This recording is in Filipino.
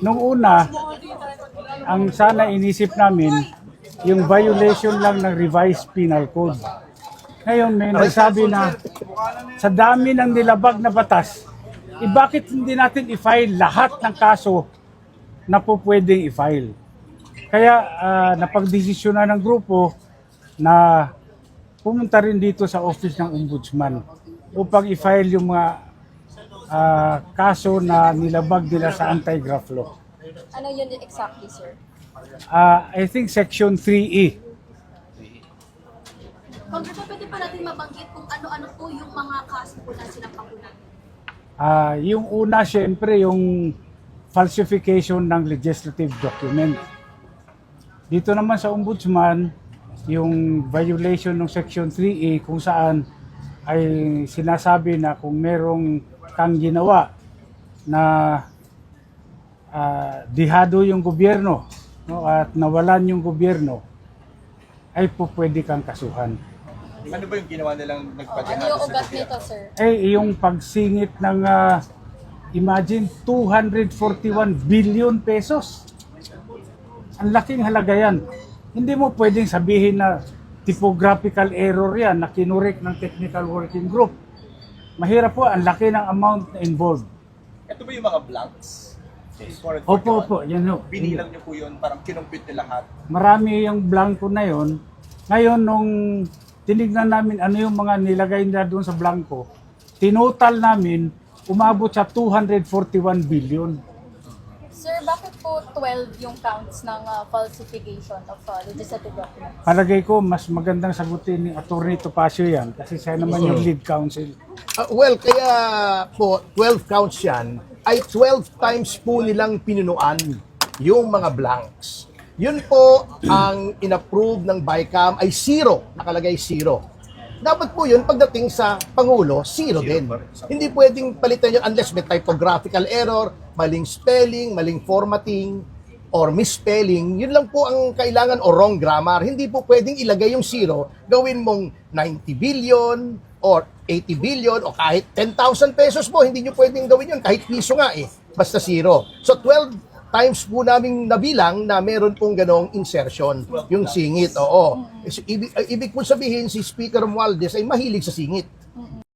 nung una, ang sana inisip namin, yung violation lang ng revised penal code. Ngayon, may nagsabi na sa dami ng nilabag na batas, eh bakit hindi natin i-file lahat ng kaso na po pwedeng i-file? Kaya ah, napagdesisyonan ng grupo na pumunta rin dito sa office ng ombudsman upang i-file yung mga ah, kaso na nilabag nila sa anti-graft law. Ano yun exactly, sir? Ah, I think section 3E. Congressman, pwede pa natin mabanggit kung ano-ano po yung mga kaso po na sinampakulan. Ah, yung una syempre yung falsification ng legislative document. Dito naman sa ombudsman, yung violation ng section 3A kung saan ay sinasabi na kung merong kang ginawa na ah, dihado yung gobyerno no, at nawalan yung gobyerno ay po pwede kang kasuhan. Ano ba yung ginawa nilang Ano nagpadihado yung sa ugat gobyerno? nito, sir? eh yung pagsingit ng ah, imagine 241 billion pesos. Ang laking halaga yan. Hindi mo pwedeng sabihin na typographical error yan na kinurek ng technical working group. Mahirap po, ang laki ng amount na involved. Ito ba yung mga blanks? Foreign Opo, 41? opo, yan ho. Binilang niyo po yun, parang kinumpit nila lahat. Marami yung blanco na yon. Ngayon, nung tinignan namin ano yung mga nilagay nila doon sa blanco, tinotal namin, umabot sa 241 billion. Bakit po 12 yung counts ng uh, falsification of uh, legislative documents? Palagay ko, mas magandang sagutin ni Atty. Topacio yan kasi siya naman yung lead counsel. Ah, well, kaya po 12 counts yan ay 12 times po nilang pinunuan yung mga blanks. Yun po ang inapprove ng BICAM ay zero, nakalagay zero. Dapat po yun pagdating sa Pangulo, zero din. Hindi pwedeng palitan yun unless may typographical error, maling spelling, maling formatting, or misspelling, yun lang po ang kailangan o wrong grammar. Hindi po pwedeng ilagay yung zero, gawin mong 90 billion or 80 billion o kahit 10,000 pesos po, hindi nyo pwedeng gawin yun, kahit piso nga eh, basta zero. So 12 times po naming nabilang na meron pong ganong insertion, yung singit, oo. Ibig, ibig po sabihin, si Speaker Romualdez ay mahilig sa singit.